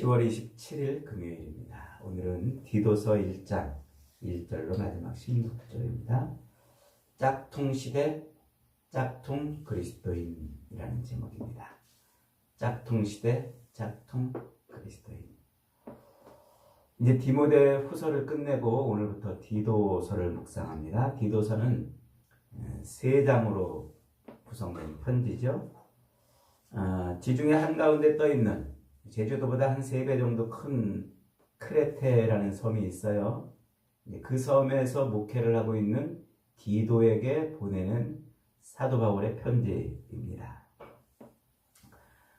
10월 27일 금요일입니다. 오늘은 디도서 1장 1절로 마지막 16절입니다. 짝퉁 시대 짝퉁 그리스도인이라는 제목입니다. 짝퉁 시대 짝퉁 그리스도인. 이제 디모데 후서를 끝내고 오늘부터 디도서를 묵상합니다. 디도서는 세 장으로 구성된 편지죠. 아, 지중해 한가운데 떠 있는 제주도보다 한세배 정도 큰 크레테라는 섬이 있어요. 그 섬에서 목회를 하고 있는 디도에게 보내는 사도 바울의 편지입니다.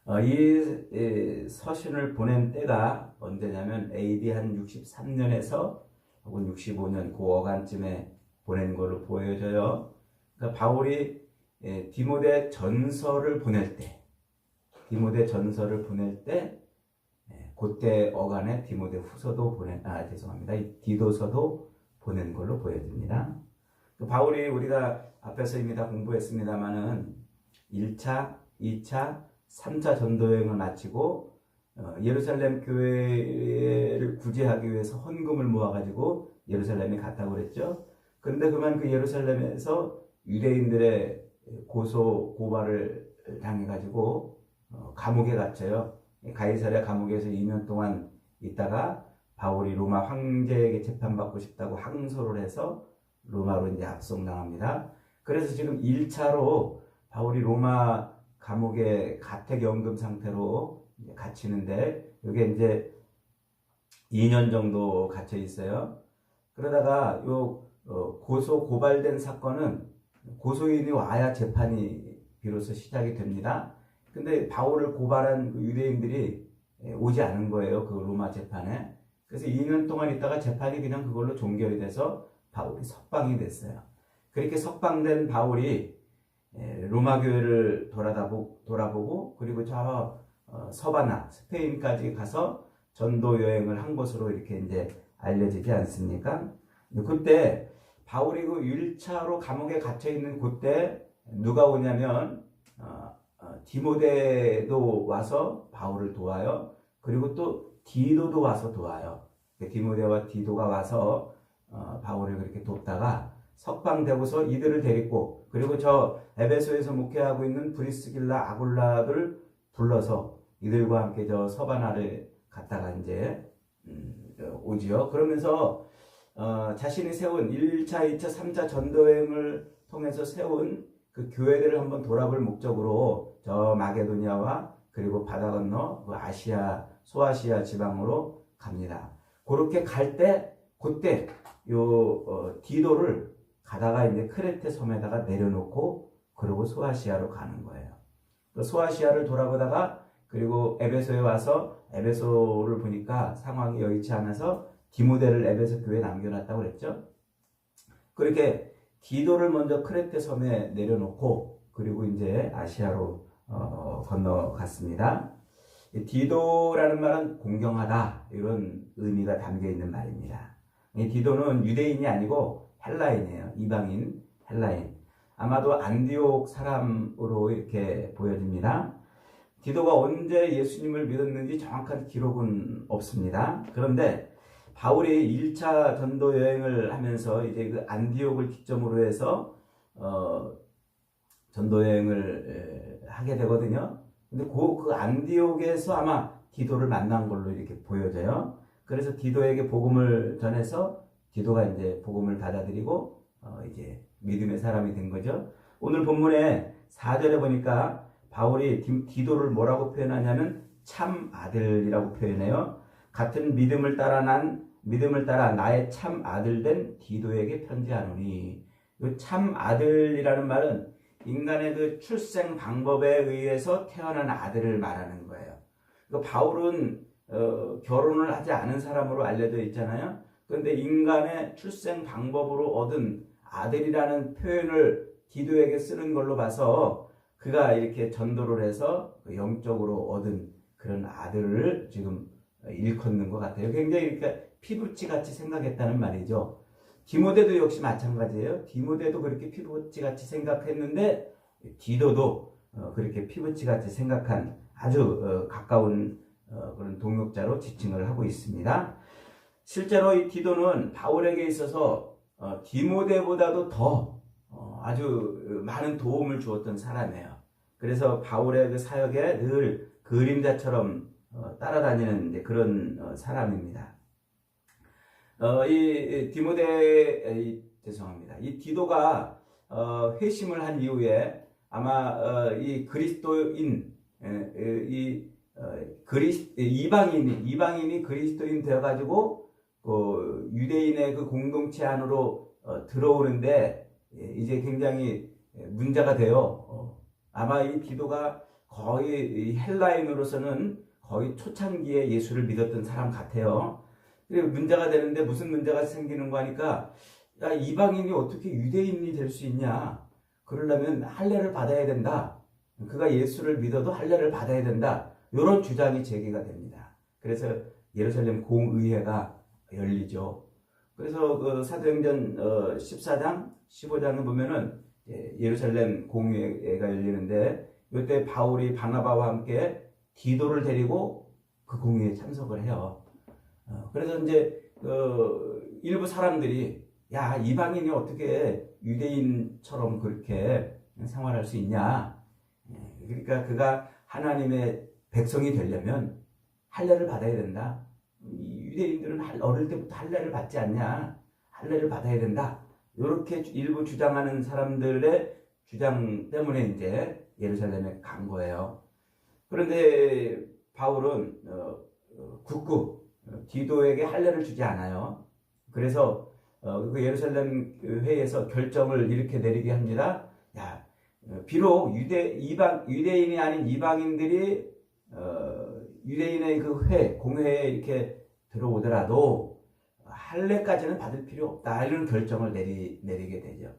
어, 이 서신을 보낸 때가 언제냐면 AD 한 63년에서 혹은 65년 그 어간쯤에 보낸 걸로 보여져요. 그러니까 바울이 디모데 전서를 보낼 때, 디모데 전서를 보낼 때 그때 어간에 디모데 후서도 보낸 아 죄송합니다. 디도서도 보낸 걸로 보여집니다. 그 바울이 우리가 앞에서 이미 다 공부했습니다만은 1차, 2차, 3차 전도 여행을 마치고 어, 예루살렘 교회를 구제하기 위해서 헌금을 모아가지고 예루살렘에 갔다고 그랬죠. 그런데 그만 그 예루살렘에서 유대인들의 고소 고발을 당해가지고 어, 감옥에 갇혀요. 가이사랴 감옥에서 2년 동안 있다가 바울이 로마 황제에게 재판받고 싶다고 항소를 해서 로마로 이제 압송당합니다. 그래서 지금 1차로 바울이 로마 감옥에 가택연금 상태로 갇히는데 이게 이제 2년 정도 갇혀 있어요. 그러다가 요 어, 고소 고발된 사건은 고소인이 와야 재판이 비로소 시작이 됩니다. 근데 바울을 고발한 그 유대인들이 오지 않은 거예요. 그 로마 재판에. 그래서 2년 동안 있다가 재판이 그냥 그걸로 종결이 돼서 바울이 석방이 됐어요. 그렇게 석방된 바울이 로마 교회를 돌아보고 그리고 저 어, 서바나 스페인까지 가서 전도 여행을 한 것으로 이렇게 이제 알려지지 않습니까? 그때 바울이 그 1차로 감옥에 갇혀 있는 그때 누가 오냐면 디모데도 와서 바울을 도와요. 그리고 또 디도도 와서 도와요. 그 디모데와 디도가 와서 어, 바울을 그렇게 돕다가 석방되고서 이들을 데리고 그리고 저 에베소에서 목회하고 있는 브리스길라 아굴라를 불러서 이들과 함께 저 서바나를 갔다가 이제 음, 오지요. 그러면서 어, 자신이 세운 1차, 2차, 3차 전도행을 통해서 세운 그 교회들을 한번 돌아볼 목적으로 저 마게도니아와 그리고 바다 건너 그 아시아, 소아시아 지방으로 갑니다. 그렇게 갈 때, 그때 요 어, 디도를 가다가 이제 크레테 섬에다가 내려놓고 그리고 소아시아로 가는 거예요. 그 소아시아를 돌아보다가 그리고 에베소에 와서 에베소를 보니까 상황이 여의치 않아서 디모데를 에베소 교회에 남겨놨다고 그랬죠. 그렇게 디도를 먼저 크레테 섬에 내려놓고 그리고 이제 아시아로 어, 건너갔습니다. 디도라는 말은 공경하다 이런 의미가 담겨 있는 말입니다. 이 디도는 유대인이 아니고 헬라인이에요. 이방인 헬라인. 아마도 안디옥 사람으로 이렇게 보여집니다. 디도가 언제 예수님을 믿었는지 정확한 기록은 없습니다. 그런데 바울이 1차 전도 여행을 하면서 이제 그 안디옥을 기점으로 해서 어, 전도 여행을 하게 되거든요. 근데 그, 그 안디옥에서 아마 디도를 만난 걸로 이렇게 보여져요. 그래서 디도에게 복음을 전해서 디도가 이제 복음을 받아들이고 어, 이제 믿음의 사람이 된 거죠. 오늘 본문에 4절에 보니까 바울이 디도를 뭐라고 표현하냐면 참 아들이라고 표현해요. 같은 믿음을 따라 난 믿음을 따라 나의 참 아들 된 디도에게 편지하노니 참 아들이라는 말은 인간의 그 출생 방법에 의해서 태어난 아들을 말하는 거예요. 그 바울은 어, 결혼을 하지 않은 사람으로 알려져 있잖아요. 그런데 인간의 출생 방법으로 얻은 아들이라는 표현을 디도에게 쓰는 걸로 봐서 그가 이렇게 전도를 해서 그 영적으로 얻은 그런 아들을 지금 일컫는 것 같아요. 굉장히 이렇게 피부치 같이 생각했다는 말이죠. 디모데도 역시 마찬가지예요. 디모데도 그렇게 피부치 같이 생각했는데 디도도 어, 그렇게 피부치 같이 생각한 아주 어, 가까운 어, 그런 동역자로 지칭을 하고 있습니다. 실제로 이 디도는 바울에게 있어서 어, 디모데보다도 더 어, 아주 많은 도움을 주었던 사람이에요. 그래서 바울의 그 사역에 늘 그림자처럼 어, 따라다니는 그런 어, 사람입니다. 어, 이 디모데 이, 죄송합니다. 이 디도가 어, 회심을 한 이후에 아마 어, 이 그리스도인 에, 에, 이 어, 그리스 이방인 이방인이 그리스도인 되어 가지고 그 유대인의 그 공동체 안으로 어, 들어오는데 예, 이제 굉장히 문제가 돼요. 어, 아마 이 디도가 거의 이 헬라인으로서는 거의 초창기에 예수를 믿었던 사람 같아요. 문제가 되는데 무슨 문제가 생기는 거 하니까 야 이방인이 어떻게 유대인이 될 수 있냐? 그러려면 할례를 받아야 된다. 그가 예수를 믿어도 할례를 받아야 된다. 이런 주장이 제기가 됩니다. 그래서 예루살렘 공의회가 열리죠. 그래서 그 사도행전 14장, 15장에 보면은 예루살렘 공의회가 열리는데 이때 바울이 바나바와 함께 디도를 데리고 그 공의회에 참석을 해요. 어, 그래서 이제 그 일부 사람들이 야 이방인이 어떻게 유대인처럼 그렇게 생활할 수 있냐? 예, 그러니까 그가 하나님의 백성이 되려면 할례를 받아야 된다. 유대인들은 어릴 때부터 할례를 받지 않냐? 할례를 받아야 된다. 이렇게 일부 주장하는 사람들의 주장 때문에 이제 예루살렘에 간 거예요. 그런데 바울은 어, 어, 굳고 디도에게 할례를 주지 않아요. 그래서 어, 그 예루살렘 회에서 결정을 이렇게 내리게 합니다. 야, 비록 유대 이방 유대인이 아닌 이방인들이 유대인의 그 회, 공회에 이렇게 들어오더라도 할례까지는 받을 필요 없다 이런 결정을 내리, 내리게 되죠.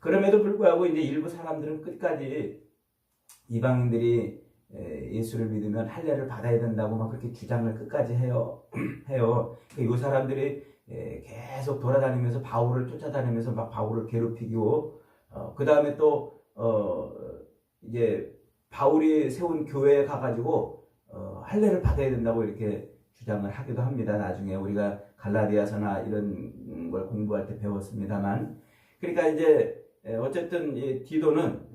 그럼에도 불구하고 이제 일부 사람들은 끝까지 이방인들이 예수를 믿으면 할례를 받아야 된다고 막 그렇게 주장을 끝까지 해요. 해요. 이 사람들이 계속 돌아다니면서 바울을 쫓아다니면서 막 바울을 괴롭히고 어, 그 다음에 또 어, 이제 바울이 세운 교회에 가가지고 어, 할례를 받아야 된다고 이렇게 주장을 하기도 합니다. 나중에 우리가 갈라디아서나 이런 걸 공부할 때 배웠습니다만 그러니까 이제 어쨌든 디도는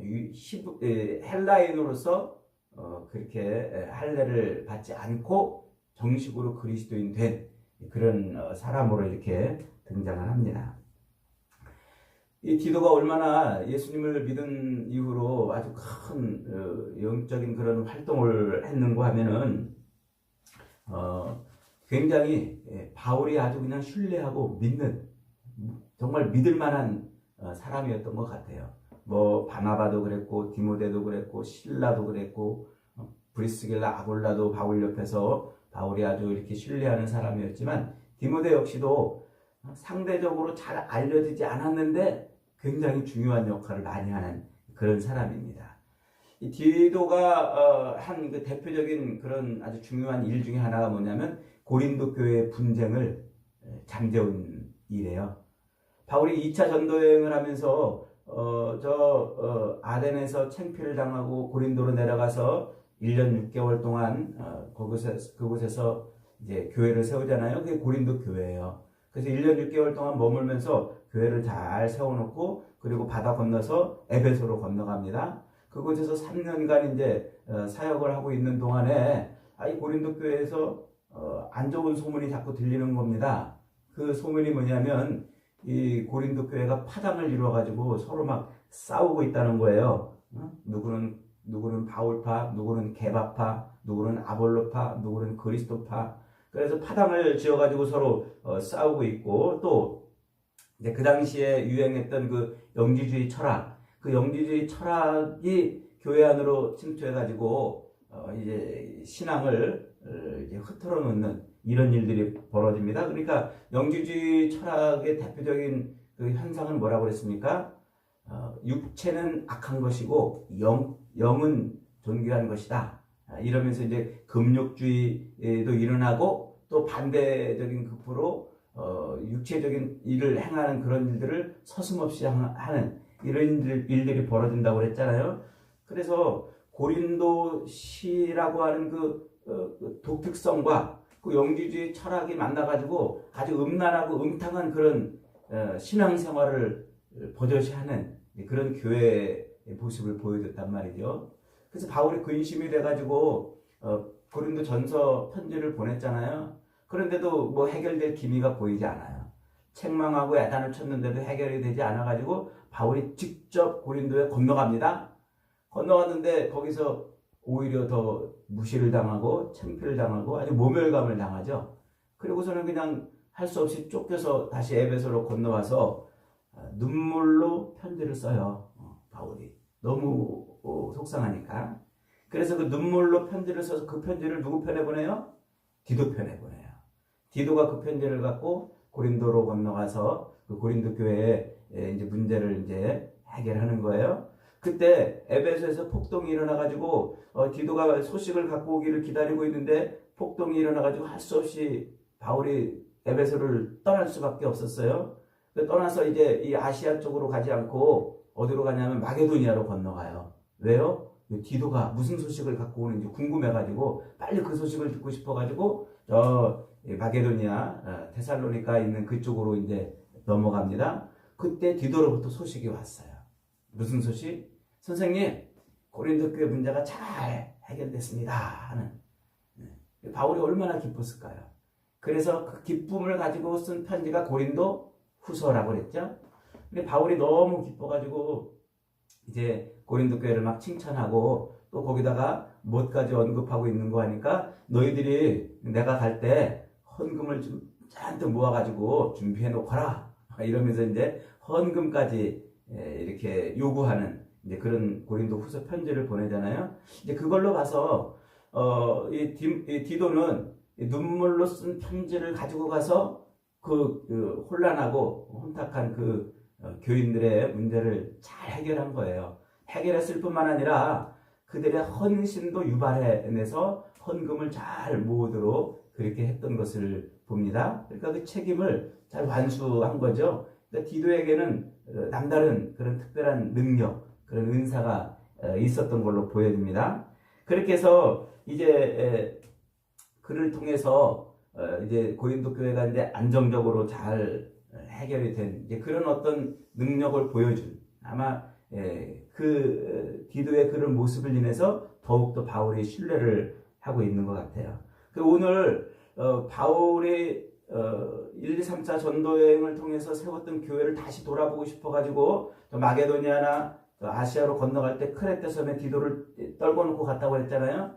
헬라인으로서 어, 그렇게 할례를 받지 않고 정식으로 그리스도인 된 그런 어, 사람으로 이렇게 등장을 합니다. 이 디도가 얼마나 예수님을 믿은 이후로 아주 큰 어, 영적인 그런 활동을 했는가 하면은 어, 굉장히 예, 바울이 아주 그냥 신뢰하고 믿는 정말 믿을 만한 어, 사람이었던 것 같아요. 뭐 바나바도 그랬고 디모데도 그랬고 신라도 그랬고 어, 브리스길라 아골라도 바울 옆에서 바울이 아주 이렇게 신뢰하는 사람이었지만 디모데 역시도 상대적으로 잘 알려지지 않았는데 굉장히 중요한 역할을 많이 하는 그런 사람입니다. 이 디도가 어, 한그 대표적인 그런 아주 중요한 일 중에 하나가 뭐냐면 고린도 교회 분쟁을 잠재운 일이에요. 바울이 2차 전도 여행을 하면서 어, 저 어, 아덴에서 챙피를 당하고 고린도로 내려가서 1년 6개월 동안 어, 그곳에, 그곳에서 이제 교회를 세우잖아요. 그게 고린도 교회예요. 그래서 1년 6개월 동안 머물면서 교회를 잘 세워놓고 그리고 바다 건너서 에베소로 건너갑니다. 그곳에서 3년간 이제 어, 사역을 하고 있는 동안에 이 고린도 교회에서 어, 안 좋은 소문이 자꾸 들리는 겁니다. 그 소문이 뭐냐면 이 고린도 교회가 파당을 이루어 가지고 서로 막 싸우고 있다는 거예요. 누구는 누구는 바울파, 누구는 개바파, 누구는 아볼로파, 누구는 그리스도파. 그래서 파당을 지어 가지고 서로 어, 싸우고 있고 또 이제 그 당시에 유행했던 그 영지주의 철학, 그 영지주의 철학이 교회 안으로 침투해 가지고 어, 이제 신앙을 어, 이제 흐트러 놓는 이런 일들이 벌어집니다. 그러니까 영지주의 철학의 대표적인 그 현상은 뭐라고 그랬습니까? 어, 육체는 악한 것이고 영 영은 존귀한 것이다. 아, 이러면서 이제 금욕주의도 일어나고 또 반대적인 극부로 어, 육체적인 일을 행하는 그런 일들을 서슴없이 하는 이런 일들이 벌어진다고 그랬잖아요. 그래서 고린도시라고 하는 그, 어, 그 독특성과 그 영지주의 철학이 만나가지고 아주 음란하고 음탕한 그런 어, 신앙생활을 버젓이하는 그런 교회의 모습을 보여줬단 말이죠. 그래서 바울이 근심이 돼가지고 어, 고린도 전서 편지를 보냈잖아요. 그런데도 뭐 해결될 기미가 보이지 않아요. 책망하고 야단을 쳤는데도 해결이 되지 않아가지고 바울이 직접 고린도에 건너갑니다. 건너갔는데 거기서 오히려 더 무시를 당하고 창피를 당하고 아주 모멸감을 당하죠. 그리고서는 그냥 할 수 없이 쫓겨서 다시 에베소로 건너와서 어, 눈물로 편지를 써요. 어, 바울이 너무 어, 속상하니까. 그래서 그 눈물로 편지를 써서 그 편지를 누구 편에 보내요? 디도 편에 보내요. 디도가 그 편지를 갖고 고린도로 건너가서 그 고린도 교회에 이제 문제를 이제 해결하는 거예요. 그때 에베소에서 폭동이 일어나가지고 어, 디도가 소식을 갖고 오기를 기다리고 있는데 폭동이 일어나가지고 할 수 없이 바울이 에베소를 떠날 수밖에 없었어요. 떠나서 이제 이 아시아 쪽으로 가지 않고 어디로 가냐면 마게도니아로 건너가요. 왜요? 디도가 무슨 소식을 갖고 오는지 궁금해가지고 빨리 그 소식을 듣고 싶어가지고 저 마게도니아 어, 테살로니카 있는 그쪽으로 이제 넘어갑니다. 그때 디도로부터 소식이 왔어요. 무슨 소식? 선생님 고린도 교회 문제가 잘 해결됐습니다 하는 네. 바울이 얼마나 기뻤을까요? 그래서 그 기쁨을 가지고 쓴 편지가 고린도 후서라고 그랬죠. 근데 바울이 너무 기뻐가지고 이제 고린도 교회를 막 칭찬하고 또 거기다가 못까지 언급하고 있는 거 하니까 너희들이 내가 갈 때 헌금을 좀 잔뜩 모아가지고 준비해 놓거라 이러면서 이제 헌금까지 이렇게 요구하는 이제 그런 고린도 후서 편지를 보내잖아요. 이제 그걸로 봐서 어이 디도는 눈물로 쓴 편지를 가지고 가서 그, 그 혼란하고 혼탁한 그 어, 교인들의 문제를 잘 해결한 거예요. 해결했을 뿐만 아니라 그들의 헌신도 유발해내서 헌금을 잘 모으도록 그렇게 했던 것을 봅니다. 그러니까 그 책임을 잘 완수한 거죠. 그러니까 디도에게는 어, 남다른 그런 특별한 능력, 그런 은사가 어, 있었던 걸로 보여집니다. 그렇게 해서 이제 그를 통해서 이제 고린도 교회가 이제 안정적으로 잘 해결이 된 그런 어떤 능력을 보여준 아마 그 디도의 그런 모습을 인해서 더욱더 바울이 신뢰를 하고 있는 것 같아요. 그 오늘 어, 어, 1, 2, 3차 전도 여행을 통해서 세웠던 교회를 다시 돌아보고 싶어가지고 마게도니아나 아시아로 건너갈 때 크레테 섬에 디도를 떨궈 놓고 갔다고 했잖아요.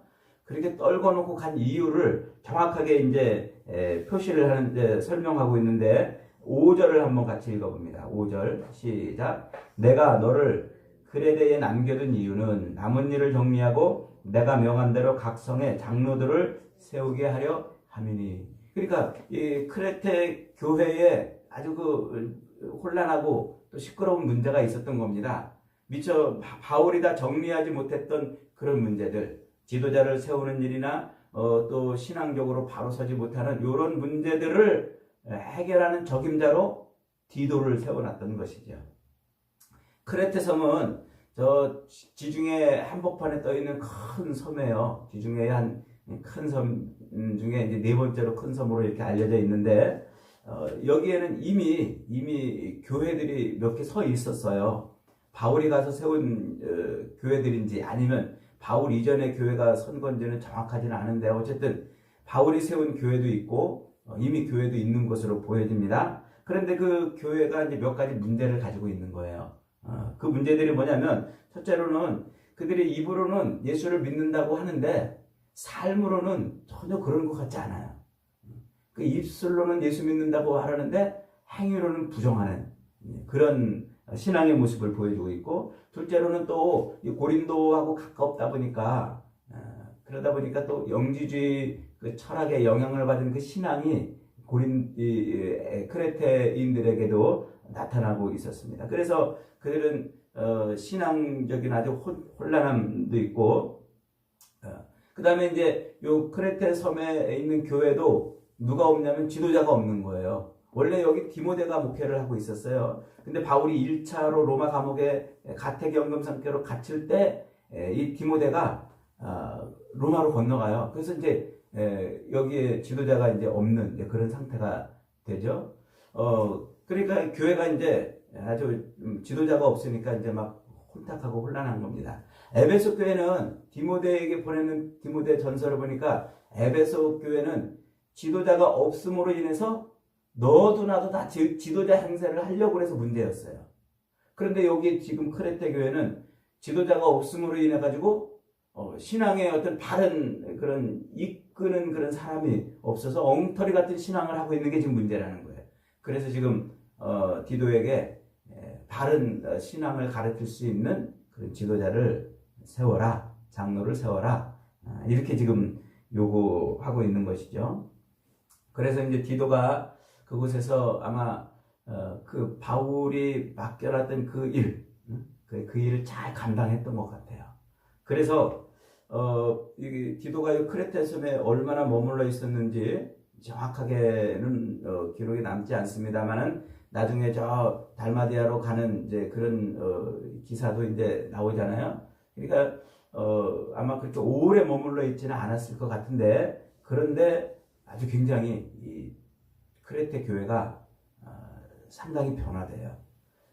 그렇게 떨궈 놓고 간 이유를 정확하게 이제 에, 표시를 하는데 설명하고 있는데 5절을 한번 같이 읽어봅니다. 5절 시작. 내가 너를 크레데에 남겨둔 이유는 남은 일을 정리하고 내가 명한 대로 각 성에 장로들을 세우게 하려 함이니. 그러니까 이 크레테 교회에 아주 그 혼란하고 또 시끄러운 문제가 있었던 겁니다. 미처 바울이 다 정리하지 못했던 그런 문제들, 지도자를 세우는 일이나 어, 또 신앙적으로 바로 서지 못하는 이런 문제들을 해결하는 적임자로 디도를 세워놨던 것이죠. 크레테 섬은 저 지중해 한복판에 떠 있는 큰 섬이에요. 지중해 한 큰 섬 중에 이제 네 번째로 큰 섬으로 이렇게 알려져 있는데 어, 여기에는 이미 이미 교회들이 몇 개 서 있었어요. 바울이 가서 세운 어, 교회들인지 아니면 바울 이전의 교회가 선 건지는 정확하지는 않은데 어쨌든 바울이 세운 교회도 있고 어, 이미 교회도 있는 것으로 보여집니다. 그런데 그 교회가 이제 몇 가지 문제를 가지고 있는 거예요. 어, 그 문제들이 뭐냐면 첫째로는 그들이 입으로는 예수를 믿는다고 하는데 삶으로는 전혀 그런 것 같지 않아요. 그 입술로는 예수 믿는다고 하는데 행위로는 부정하는 그런 신앙의 모습을 보여주고 있고 둘째로는 또 고린도하고 가깝다 보니까 어, 그러다 보니까 또 영지주의 그 철학의 영향을 받은 그 신앙이 고린 이, 크레테인들에게도 나타나고 있었습니다. 그래서 그들은 어, 신앙적인 아주 혼란함도 있고 어, 그 다음에 이제 요 크레테 섬에 있는 교회도 누가 없냐면 지도자가 없는 거예요. 원래 여기 디모데가 목회를 하고 있었어요. 근데 바울이 1차로 로마 감옥에 가택연금 상태로 갇힐 때 에, 이 디모데가 어, 로마로 건너가요. 그래서 이제 에, 여기에 지도자가 이제 없는 그런 상태가 되죠. 어, 그러니까 교회가 이제 아주 음, 지도자가 없으니까 이제 막 혼탁하고 혼란한 겁니다. 에베소 교회는 디모데에게 보내는 디모데 전설을 보니까 에베소 교회는 지도자가 없음으로 인해서 너도 나도 다 지, 지도자 행세를 하려고 해서 문제였어요. 그런데 여기 지금 크레테 교회는 지도자가 없음으로 인해 가지고 어, 신앙의 어떤 바른 그런 이끄는 그런 사람이 없어서 엉터리 같은 신앙을 하고 있는 게 지금 문제라는 거예요. 그래서 지금 어, 디도에게 에, 바른 어, 신앙을 가르칠 수 있는 그런 지도자를 세워라, 장로를 세워라 아, 이렇게 지금 요구하고 있는 것이죠. 그래서 이제 디도가 그곳에서 아마 어, 그 바울이 맡겨놨던 그 일, 응? 그, 그 일을 잘 감당했던 것 같아요. 그래서 어, 이 디도가 이 크레테 섬에 얼마나 머물러 있었는지 정확하게는 어, 기록이 남지 않습니다만은 나중에 저 달마디아로 가는 이제 그런 어, 기사도 이제 나오잖아요. 그러니까 어, 아마 그렇게 오래 머물러 있지는 않았을 것 같은데 그런데 아주 굉장히 이 크레테 교회가 어, 상당히 변화돼요.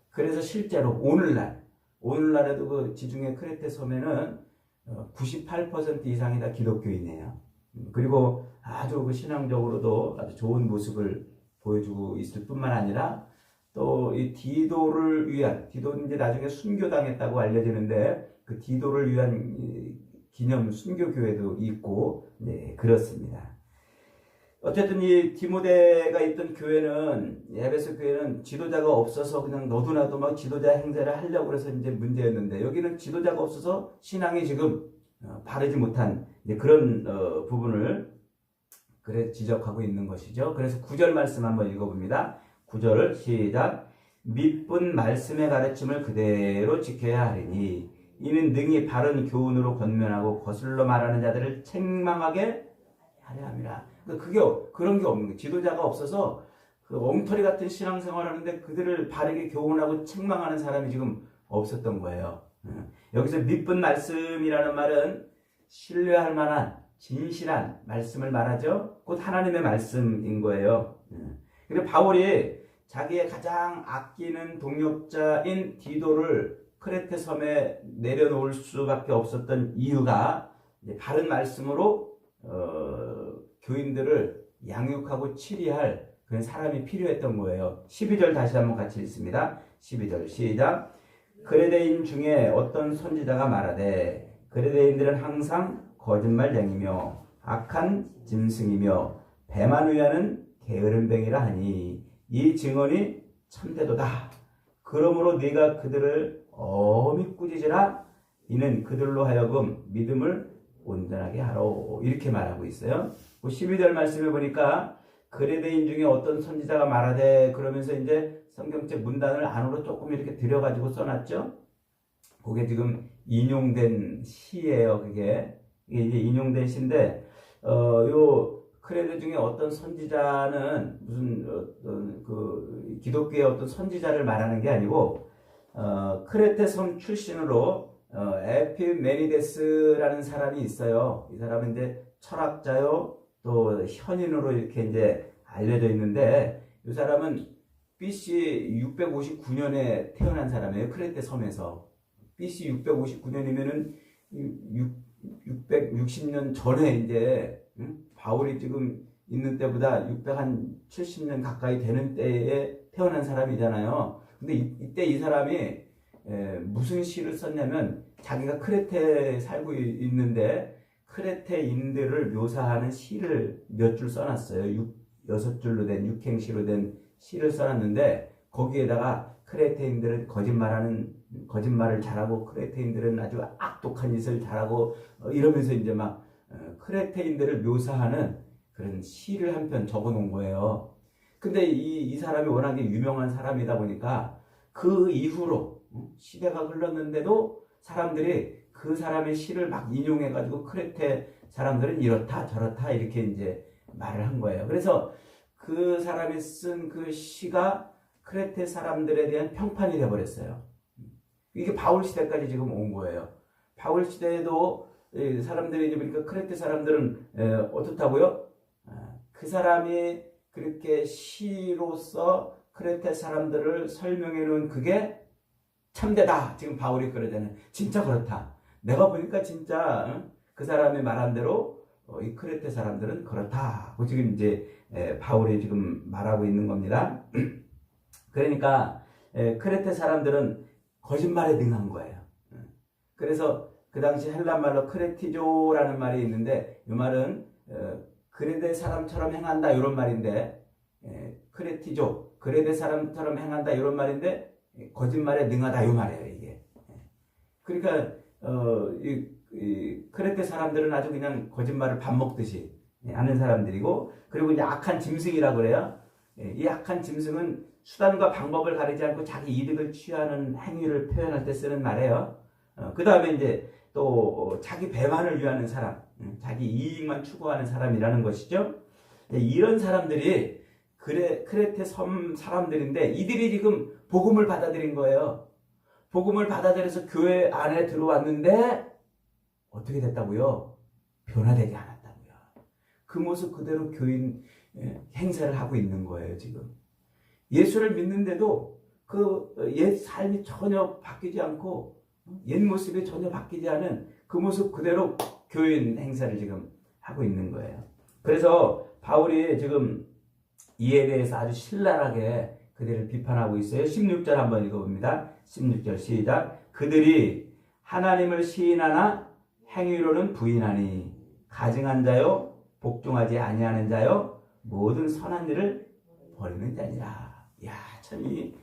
그래서 실제로 오늘날 오늘날에도 그 지중해 크레테 섬에는 어, 98% 이상이 다 기독교인이에요. 음, 그리고 아주 그 신앙적으로도 아주 좋은 모습을 보여주고 있을 뿐만 아니라 또 이 디도를 위한 디도는 이제 나중에 순교당했다고 알려지는데 그 디도를 위한 이 기념 순교 교회도 있고 네 그렇습니다. 어쨌든 이 디모데가 있던 교회는 에베소 교회는 지도자가 없어서 그냥 너도나도 막 지도자 행세를 하려고 그래서 이제 문제였는데 여기는 지도자가 없어서 신앙이 지금 어, 바르지 못한 그런 어, 부분을 그래 지적하고 있는 것이죠. 그래서 구절 말씀 한번 읽어봅니다. 구절 시작. 밑분 말씀의 가르침을 그대로 지켜야 하리니 이는 능히 바른 교훈으로 권면하고 거슬러 말하는 자들을 책망하게 하려 함이라. 그러니까 그게 그런 게 없는 거예요. 지도자가 없어서 그 엉터리 같은 신앙생활 하는데 그들을 바르게 교훈하고 책망하는 사람이 지금 없었던 거예요. 음. 여기서 밑분 말씀이라는 말은 신뢰할 만한 진실한 말씀을 말하죠. 곧 하나님의 말씀인 거예요. 음. 그리고 바울이 자기의 가장 아끼는 동역자인 디도를 크레테 섬에 내려놓을 수밖에 없었던 이유가 바른 말씀으로 어, 교인들을 양육하고 치리할 그런 사람이 필요했던 거예요. 12절 다시 한번 같이 읽습니다. 12절 시작. 그레데인 중에 어떤 선지자가 말하되 그레데인들은 항상 거짓말쟁이며 악한 짐승이며 배만 위하는 게으름뱅이라 하니 이 증언이 참되도다. 그러므로 네가 그들을 엄히 꾸짖으라. 이는 그들로 하여금 믿음을 온전하게 하러 이렇게 말하고 있어요. 12절 말씀을 보니까 그레데인 중에 어떤 선지자가 말하되 그러면서 이제 성경책 문단을 안으로 조금 이렇게 들여가지고 써놨죠. 그게 지금 인용된 시예요. 그게 이게 이제 인용된 시인데 어요 크레드 중에 어떤 선지자는 무슨 어떤 그 기독교의 어떤 선지자를 말하는 게 아니고 어, 크레테 섬 출신으로 어, 에피메니데스라는 사람이 있어요. 이 사람은 이제 철학자요, 또 현인으로 이렇게 이제 알려져 있는데 이 사람은 BC 659년에 태어난 사람이에요. 크레테 섬에서 BC 659년이면은 660년 전에 이제 응? 바울이 지금 있는 때보다 670년 가까이 되는 때에 태어난 사람이잖아요. 근데 이, 때이 사람이 에, 무슨 시를 썼냐면 자기가 크레테에 살고 있는데 크레테인들을 묘사하는 시를 몇 줄 써놨어요. 6, 6줄로 된 육행시로 된 시를 써놨는데 거기에다가 크레테인들은 거짓말하는 거짓말을 잘하고 크레테인들은 아주 악독한 짓을 잘하고 어, 이러면서 이제 막 어, 크레테인들을 묘사하는 그런 시를 한 편 적어 놓은 거예요. 근데 이, 이 사람이 워낙에 유명한 사람이다 보니까 그 이후로 시대가 흘렀는데도 사람들이 그 사람의 시를 막 인용해가지고 크레테 사람들은 이렇다 저렇다 이렇게 이제 말을 한 거예요. 그래서 그 사람이 쓴 그 시가 크레테 사람들에 대한 평판이 돼버렸어요. 이게 바울 시대까지 지금 온 거예요. 바울 시대에도 이 사람들이 이제 보니까 크레테 사람들은 에, 어떻다고요? 아, 그 사람이 그렇게 시로서 크레테 사람들을 설명해 놓은 그게 참되다. 지금 바울이 그러잖아요. 진짜 그렇다. 내가 보니까 진짜 응? 그 사람이 말한 대로 어, 이 크레테 사람들은 그렇다. 고 지금 이제 에, 바울이 지금 말하고 있는 겁니다. 그러니까 에, 크레테 사람들은 거짓말에 능한 거예요. 응. 그래서 그 당시 헬란 말로 크레티조라는 말이 있는데 이 말은 어, 그레데 사람처럼 행한다 이런 말인데 에, 크레티조 그레데 사람처럼 행한다 이런 말인데 거짓말에 능하다 이 말이에요 이게. 그러니까 어, 이, 이 크레테 사람들은 아주 그냥 거짓말을 밥 먹듯이 하는 사람들이고 그리고 이제 악한 짐승이라고 그래요. 예, 이 악한 짐승은 수단과 방법을 가리지 않고 자기 이득을 취하는 행위를 표현할 때 쓰는 말이에요. 어, 그 다음에 이제 또 자기 배만을 위하는 사람, 음, 자기 이익만 추구하는 사람이라는 것이죠. 네, 이런 사람들이 크레테 섬 사람들인데 이들이 지금 복음을 받아들인 거예요. 복음을 받아들여서 교회 안에 들어왔는데 어떻게 됐다고요? 변화되지 않았다고요. 그 모습 그대로 교인 예, 행세를 하고 있는 거예요, 지금. 예수를 믿는데도 그 옛 삶이 전혀 바뀌지 않고 옛 모습이 전혀 바뀌지 않은 그 모습 그대로 교인 행사를 지금 하고 있는 거예요. 그래서 바울이 지금 이에 대해서 아주 신랄하게 그들을 비판하고 있어요. 16절 한번 읽어봅니다. 16절 시작. 그들이 하나님을 시인하나 행위로는 부인하니 가증한 자요 복종하지 아니하는 자요 모든 선한 일을 버리는 자니라. 야, 참이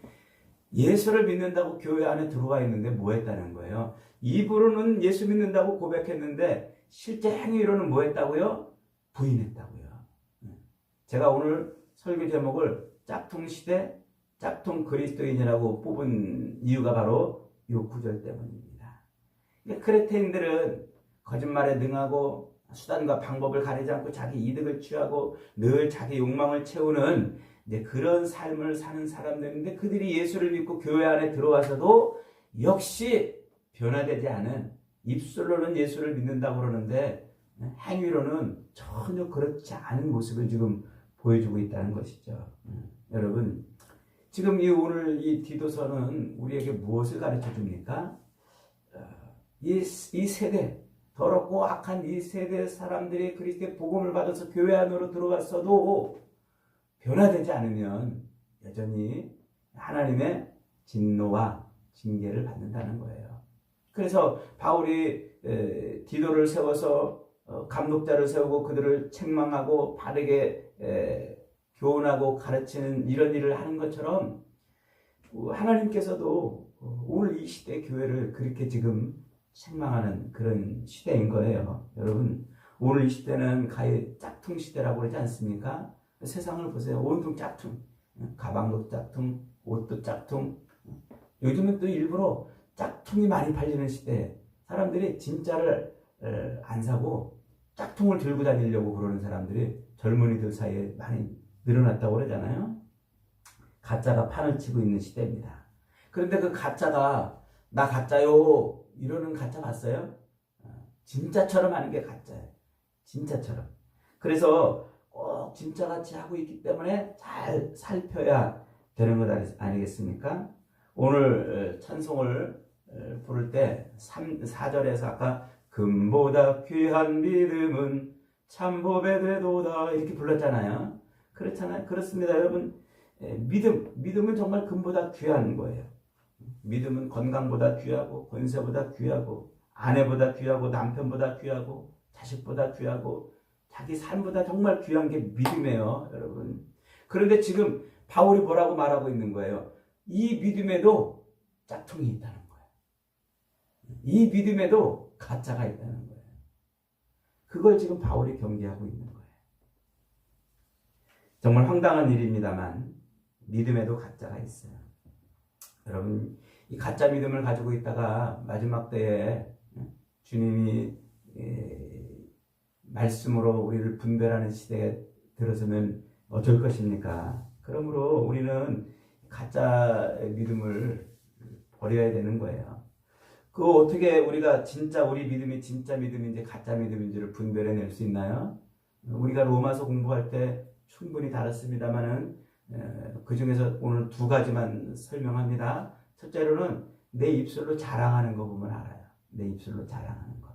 예수를 믿는다고 교회 안에 들어와 있는데 뭐 했다는 거예요? 입으로는 예수 믿는다고 고백했는데 실제 행위로는 뭐 했다고요? 부인했다고요. 제가 오늘 설교 제목을 짝퉁 시대, 짝퉁 그리스도인이라고 뽑은 이유가 바로 이 구절 때문입니다. 크레테인들은 거짓말에 능하고 수단과 방법을 가리지 않고 자기 이득을 취하고 늘 자기 욕망을 채우는 그런 삶을 사는 사람들인데 그들이 예수를 믿고 교회 안에 들어와서도 역시 변화되지 않은 입술로는 예수를 믿는다고 그러는데 행위로는 전혀 그렇지 않은 모습을 지금 보여주고 있다는 것이죠. 음, 여러분, 지금 이 오늘 이 디도서는 우리에게 무엇을 가르쳐 줍니까? 어, 이, 이 세대, 더럽고 악한 이 세대 사람들이 그리스도의 복음을 받아서 교회 안으로 들어왔어도 변화되지 않으면 여전히 하나님의 진노와 징계를 받는다는 거예요. 그래서 바울이 디도를 세워서 어, 감독자를 세우고 그들을 책망하고 바르게 교훈하고 가르치는 이런 일을 하는 것처럼 하나님께서도 어, 오늘 이 시대 교회를 그렇게 지금 책망하는 그런 시대인 거예요. 여러분 오늘 이 시대는 가히 짝퉁 시대라고 그러지 않습니까? 세상을 보세요. 온통 짝퉁. 가방도 짝퉁, 옷도 짝퉁. 요즘은 또 일부러 짝퉁이 많이 팔리는 시대에 사람들이 진짜를 안 사고 짝퉁을 들고 다니려고 그러는 사람들이 젊은이들 사이에 많이 늘어났다고 그러잖아요. 가짜가 판을 치고 있는 시대입니다. 그런데 그 가짜가 나 가짜요 이러는 가짜 봤어요? 진짜처럼 하는 게 가짜예요. 진짜처럼. 그래서 꼭 진짜같이 하고 있기 때문에 잘 살펴야 되는 것 아니겠습니까? 오늘 어, 찬송을 어, 부를 때 3, 4절에서 아까 금보다 귀한 믿음은 참법에 되도다 이렇게 불렀잖아요. 그렇잖아요. 그렇습니다. 여러분 믿음, 믿음은 정말 금보다 귀한 거예요. 믿음은 건강보다 귀하고 권세보다 귀하고 아내보다 귀하고 남편보다 귀하고 자식보다 귀하고 자기 삶보다 정말 귀한 게 믿음이에요, 여러분. 그런데 지금 바울이 뭐라고 말하고 있는 거예요? 이 믿음에도 짝퉁이 있다는 거예요. 이 믿음에도 가짜가 있다는 거예요. 그걸 지금 바울이 경계하고 있는 거예요. 정말 황당한 일입니다만 믿음에도 가짜가 있어요. 여러분, 이 가짜 믿음을 가지고 있다가 마지막 때에 주님이 말씀으로 우리를 분별하는 시대에 들어서면 어쩔 것입니까? 그러므로 우리는 가짜 믿음을 버려야 되는 거예요. 그 어떻게 우리가 진짜 우리 믿음이 진짜 믿음인지 가짜 믿음인지를 분별해낼 수 있나요? 우리가 로마서 공부할 때 충분히 다뤘습니다만은 그 중에서 오늘 두 가지만 설명합니다. 첫째로는 내 입술로 자랑하는 거 보면 알아요. 내 입술로 자랑하는 거.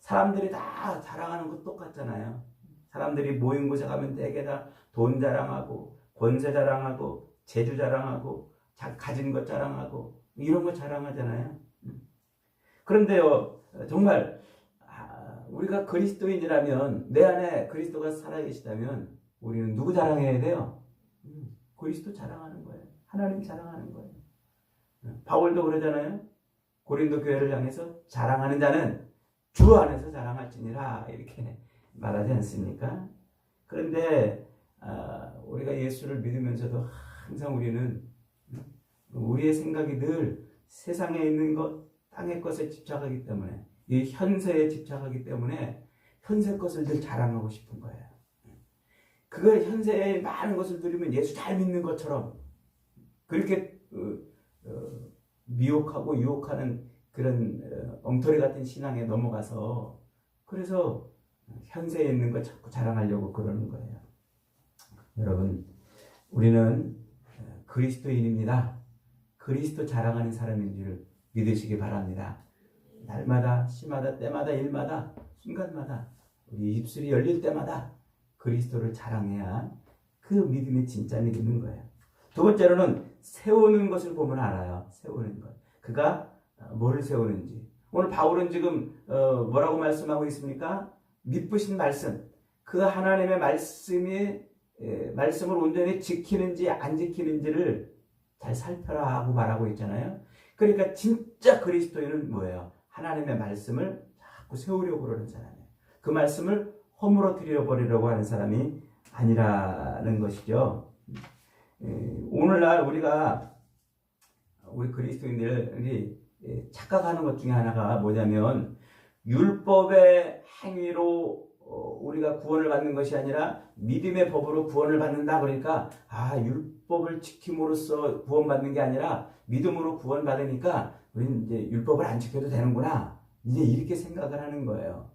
사람들이 다 자랑하는 거 똑같잖아요. 사람들이 모인 곳에 가면 대개 다 돈 자랑하고 권세 자랑하고 재주 자랑하고 자, 가진 것 자랑하고 이런 거 자랑하잖아요. 그런데요 정말 아, 우리가 그리스도인이라면 내 안에 그리스도가 살아계시다면 우리는 누구 자랑해야 돼요? 음, 그리스도 자랑하는 거예요. 하나님 자랑하는 거예요. 바울도 그러잖아요. 고린도 교회를 향해서 자랑하는 자는 주 안에서 자랑할지니라 이렇게 말하지 않습니까? 그런데 아, 우리가 예수를 믿으면서도 항상 우리는 우리의 생각이 늘 세상에 있는 것, 땅의 것에 집착하기 때문에 이 현세에 집착하기 때문에 현세 것을 늘 자랑하고 싶은 거예요. 그걸 현세에 많은 것을 들으면 예수 잘 믿는 것처럼 그렇게 어, 어, 미혹하고 유혹하는 그런 어, 엉터리 같은 신앙에 넘어가서 그래서 현세에 있는 거 자꾸 자랑하려고 그러는 거예요. 여러분, 우리는 어, 그리스도인입니다. 그리스도 자랑하는 사람인 줄 믿으시기 바랍니다. 날마다, 시마다, 때마다, 일마다, 순간마다 우리 입술이 열릴 때마다 그리스도를 자랑해야 그 믿음이 진짜 믿음인 거예요. 두 번째로는 세우는 것을 보면 알아요. 세우는 것. 그가 뭘 세우는지. 오늘 바울은 지금 어, 뭐라고 말씀하고 있습니까? 믿으신 말씀. 그 하나님의 말씀이 에, 말씀을 온전히 지키는지 안 지키는지를 잘 살펴라 하고 말하고 있잖아요. 그러니까 진짜 그리스도인은 뭐예요? 하나님의 말씀을 자꾸 세우려고 그러는 사람이에요. 그 말씀을 허물어뜨려 버리려고 하는 사람이 아니라는 것이죠. 오늘날 우리가 우리 그리스도인들이 착각하는 것 중에 하나가 뭐냐면 율법의 행위로 어, 우리가 구원을 받는 것이 아니라 믿음의 법으로 구원을 받는다 그러니까 아 율법을 지킴으로써 구원받는 게 아니라 믿음으로 구원받으니까 우리는 이제 율법을 안 지켜도 되는구나 이제 이렇게 생각을 하는 거예요.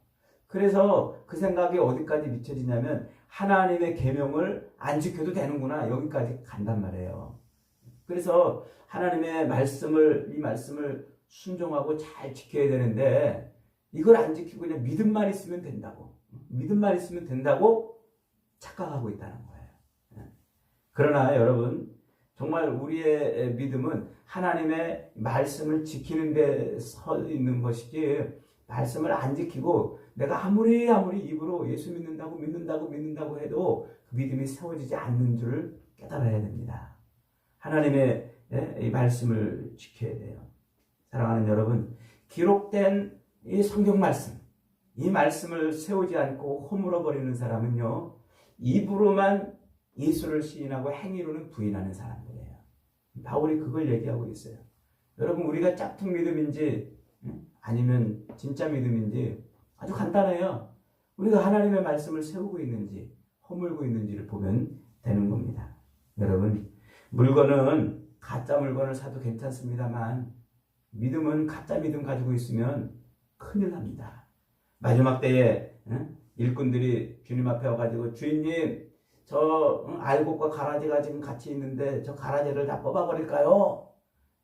그래서 그 생각이 어디까지 미쳐지냐면 하나님의 계명을 안 지켜도 되는구나 여기까지 간단 말이에요. 그래서 하나님의 말씀을 이 말씀을 순종하고 잘 지켜야 되는데 이걸 안 지키고 그냥 믿음만 있으면 된다고 믿음만 있으면 된다고 착각하고 있다는 거예요. 예. 그러나 여러분 정말 우리의 믿음은 하나님의 말씀을 지키는 데 서 있는 것이지 말씀을 안 지키고 내가 아무리 아무리 입으로 예수 믿는다고 믿는다고 믿는다고 해도 그 믿음이 세워지지 않는 줄을 깨달아야 됩니다. 하나님의 예, 이 말씀을 지켜야 돼요. 사랑하는 여러분, 기록된 이 성경 말씀, 이 말씀을 세우지 않고 허물어 버리는 사람은요, 입으로만 예수를 시인하고 행위로는 부인하는 사람들이에요. 바울이 그걸 얘기하고 있어요. 여러분, 우리가 짝퉁 믿음인지 아니면 진짜 믿음인지 아주 간단해요. 우리가 하나님의 말씀을 세우고 있는지 허물고 있는지를 보면 되는 겁니다. 여러분, 물건은 가짜 물건을 사도 괜찮습니다만 믿음은 가짜 믿음 가지고 있으면 큰일 납니다. 마지막 때에 일꾼들이 주님 앞에 와가지고 주인님 저 알곡과 가라지가 지금 같이 있는데 저 가라지를 다 뽑아버릴까요?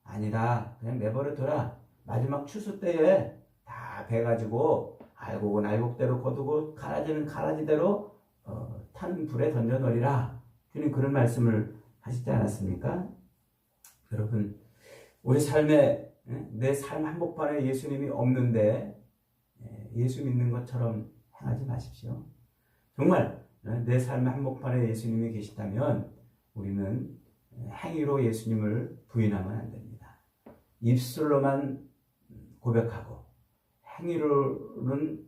아니라 그냥 내버려 둬라. 마지막 추수 때에 다 베가지고 알곡은 알곡대로 거두고 가라지는 가라지대로 어, 탄 불에 던져놓으리라. 주님 그런 말씀을 하시지 않았습니까? 여러분 우리 삶에 내 삶 한복판에 예수님이 없는데 예수 믿는 것처럼 행하지 마십시오. 정말 내 삶의 한복판에 예수님이 계시다면 우리는 행위로 예수님을 부인하면 안 됩니다. 입술로만 고백하고 행위로는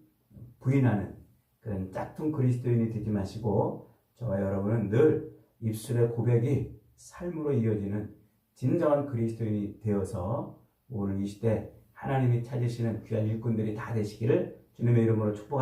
부인하는 그런 짝퉁 그리스도인이 되지 마시고 저와 여러분은 늘 입술의 고백이 삶으로 이어지는 진정한 그리스도인이 되어서 오늘 이 시대 하나님이 찾으시는 귀한 일꾼들이 다 되시기를 주님의 이름으로 축복합니다.